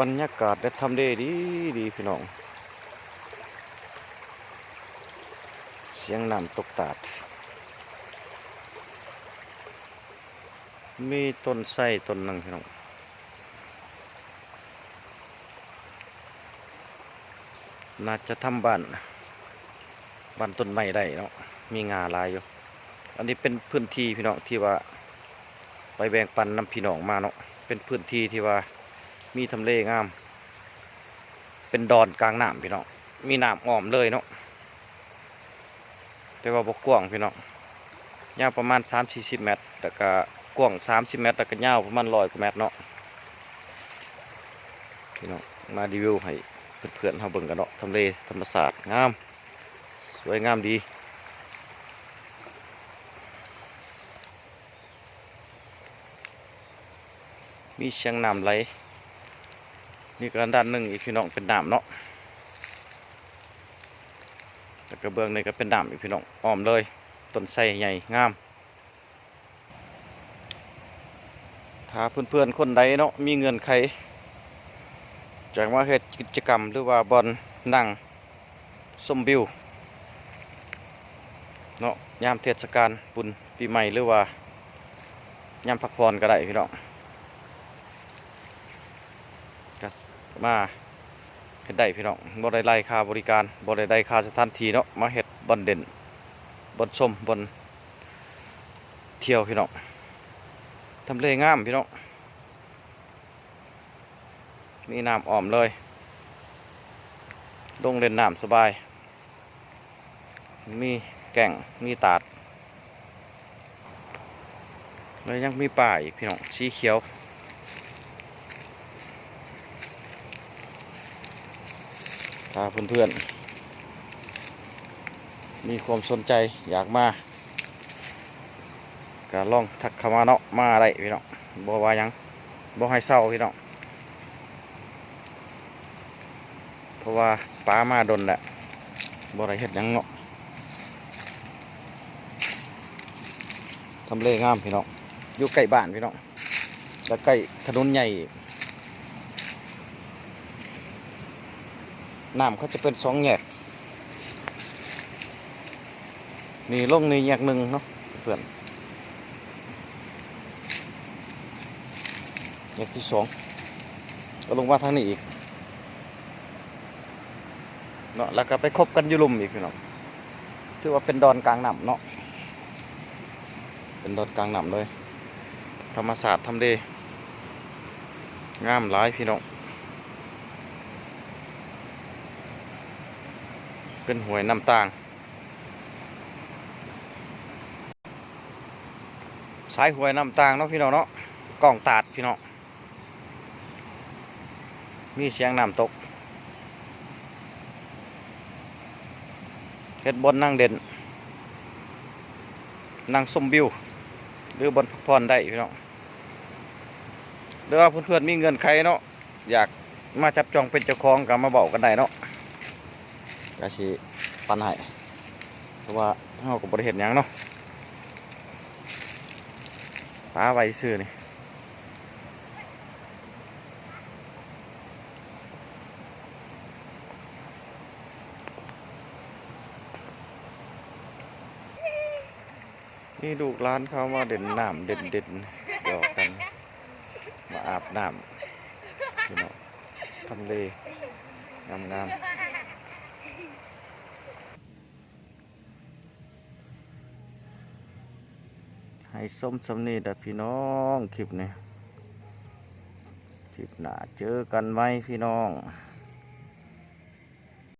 บรรยากาศได้ทำได้ดีดีพี่น้อง เสียงน้ำตกตาด มีต้นไทรต้นหนึ่งพี่น้องน่าจะทำบ้านบ้านต้นไม้ได้เนาะมีงาลายอยู่ อันนี้เป็นพื้นที่พี่น้องที่ว่า ไปแบ่งปันน้ำพี่น้องมาเนาะเป็นพื้นที่ที่ว่า มีทำเลงาม เป็นดอนกลางน้ำพี่น้องมีน้ำอ้อมเลยเนาะแต่ว่าบกกว้างพี่น้องยาวประมาณ 3-40 เมตร แต่ก็กว้าง 30 เมตร แต่ก็ยาวประมาณ100กว่าเมตรเนาะพี่น้องมารีวิวให้เพื่อนๆเขาเบิ่งกันเนาะทำเลธรรมศาสตร์งาม สวยงามดีมีเชียงน้ำไหล นี่ก็ด้านหนึ่งอีกพี่น้องเป็นน้ำเนาะแต่กระเบื้องนี่ก็เป็นน้ำอีกพี่น้องอ้อมเลยต้นไทรใหญ่งาม ถ้าเพื่อนๆคนใดเนาะมีเงินใครจากมาเฮ็ดกิจกรรมหรือว่าบอลนั่งสมวิวเนาะยามเทศกาลบุญปีใหม่หรือว่ายามพักผ่อนก็ได้พี่น้อง ก็มาเฮ็ดได้พี่น้องบ่ได้ไล่ค่าบริการบ่ได้ได้ค่าสถานที่เนาะมาเฮ็ดบ่นเด่นบ่นส้มบ่นเที่ยวพี่น้องทำเลงามพี่น้องมีน้ำอ้อมเลยลงเล่นน้ำสบาย มีแก่งมีตาด แล้วยังมีป่าอีกพี่น้องสีเขียว ถ้าเพื่อนๆ มีความสนใจอยากมาก็ลองทักเข้ามาเนาะมาได้พี่น้องบ่ว่ายังบ่ให้เศร้าพี่น้องเพราะว่าป้ามาดนแหละบ่ได้เฮ็ดยังเนาะทำเลงามพี่น้องอยู่ใกล้บ้านพี่น้องแล้วใกล้ถนนใหญ่อีก น้ำเขาจะเป็นสองแยกนี่ลงในแยกหนึ่งเนาะเพื่อนแยกที่สองก็ลงมาทางนี้อีกเนาะแล้วก็ไปคบกันยุลุมอีกพี่น้องถือว่าเป็นดอนกลางน้ำเนาะเป็นดอนกลางน้ำเลย ธรรมศาสตร์ทำเลงามหลายพี่น้อง เป็นหวยน้ำต่าง สายหวยน้ำต่างเนาะพี่น้องเนาะกล่องตาดพี่น้องมีเสียงน้ำตกเฮ็ดบนนั่งเด่นนั่งส้มบิว หรือบนพักผ่อนได้พี่น้องหรือว่าเพื่อนๆมีเงินใครเนาะอยากมาจับจองเป็นเจ้าของก็มาเบอกกันได้เนาะ ก็สิปันให้เพราะว่าเราก็บริเห็นหยังเนาะป้าไว้ซื้อนี่นี่ลูกร้านเขามาเด่นน้ำเด่นเด่นหยอกกัน มาอาบน้ำพี่น้องทำเลงามงาม ให้ส้มสำนีแต่พี่น้องคลิปนี้คลิปหน้าเจอกันไหมพี่น้อง